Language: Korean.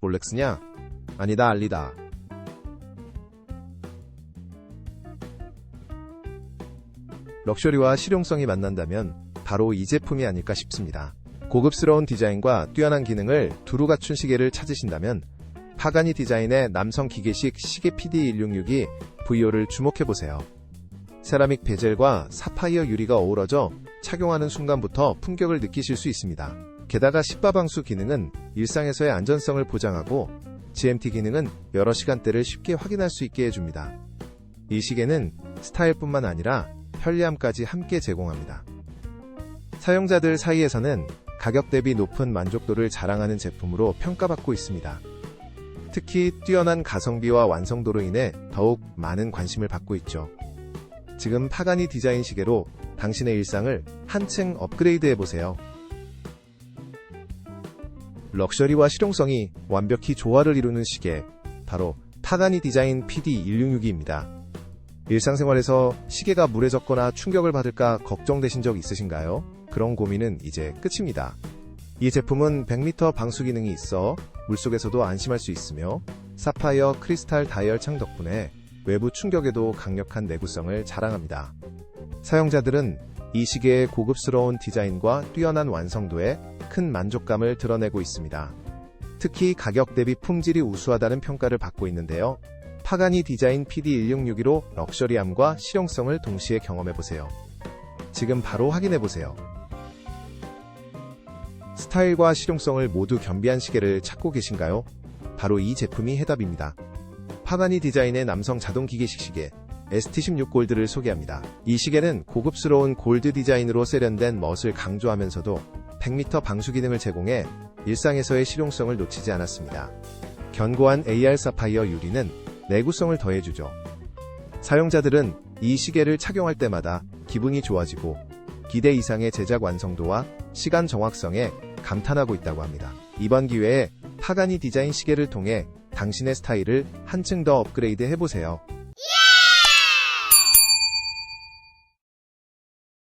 롤렉스냐? 아니다 알리다. 럭셔리와 실용성이 만난다면 바로 이 제품이 아닐까 싶습니다. 고급스러운 디자인과 뛰어난 기능을 두루 갖춘 시계를 찾으신다면 파가니 디자인의 남성 기계식 시계 PD166이 VO를 주목해보세요. 세라믹 베젤과 사파이어 유리가 어우러져 착용하는 순간부터 품격을 느끼실 수 있습니다. 게다가 10바방수 기능은 일상에서의 안전성을 보장하고 GMT 기능은 여러 시간대를 쉽게 확인할 수 있게 해줍니다. 이 시계는 스타일뿐만 아니라 편리함까지 함께 제공합니다. 사용자들 사이에서는 가격 대비 높은 만족도를 자랑하는 제품으로 평가받고 있습니다. 특히 뛰어난 가성비와 완성도로 인해 더욱 많은 관심을 받고 있죠. 지금 파가니 디자인 시계로 당신의 일상을 한층 업그레이드 해보세요. 럭셔리와 실용성이 완벽히 조화를 이루는 시계, 바로 파가니 디자인 PD166입니다. 일상생활에서 시계가 무례졌거나 충격을 받을까 걱정되신 적 있으신가요? 그런 고민은 이제 끝입니다. 이 제품은 100m 방수 기능이 있어 물속에서도 안심할 수 있으며 사파이어 크리스탈 다이얼 창 덕분에 외부 충격에도 강력한 내구성을 자랑합니다. 사용자들은 이 시계의 고급스러운 디자인과 뛰어난 완성도에 큰 만족감을 드러내고 있습니다. 특히 가격 대비 품질이 우수하다는 평가를 받고 있는데요. 파가니 디자인 PD1662로 럭셔리함과 실용성을 동시에 경험해보세요. 지금 바로 확인해보세요. 스타일과 실용성을 모두 겸비한 시계를 찾고 계신가요? 바로 이 제품이 해답입니다. 파가니 디자인의 남성 자동 기계식 시계 ST16 골드를 소개합니다. 이 시계는 고급스러운 골드 디자인으로 세련된 멋을 강조하면서도 100m 방수 기능을 제공해 일상에서의 실용성을 놓치지 않았습니다. 견고한 AR 사파이어 유리는 내구성을 더해주죠. 사용자들은 이 시계를 착용할 때마다 기분이 좋아지고 기대 이상의 제작 완성도와 시간 정확성에 감탄하고 있다고 합니다. 이번 기회에 파가니 디자인 시계를 통해 당신의 스타일을 한층 더 업그레이드 해보세요.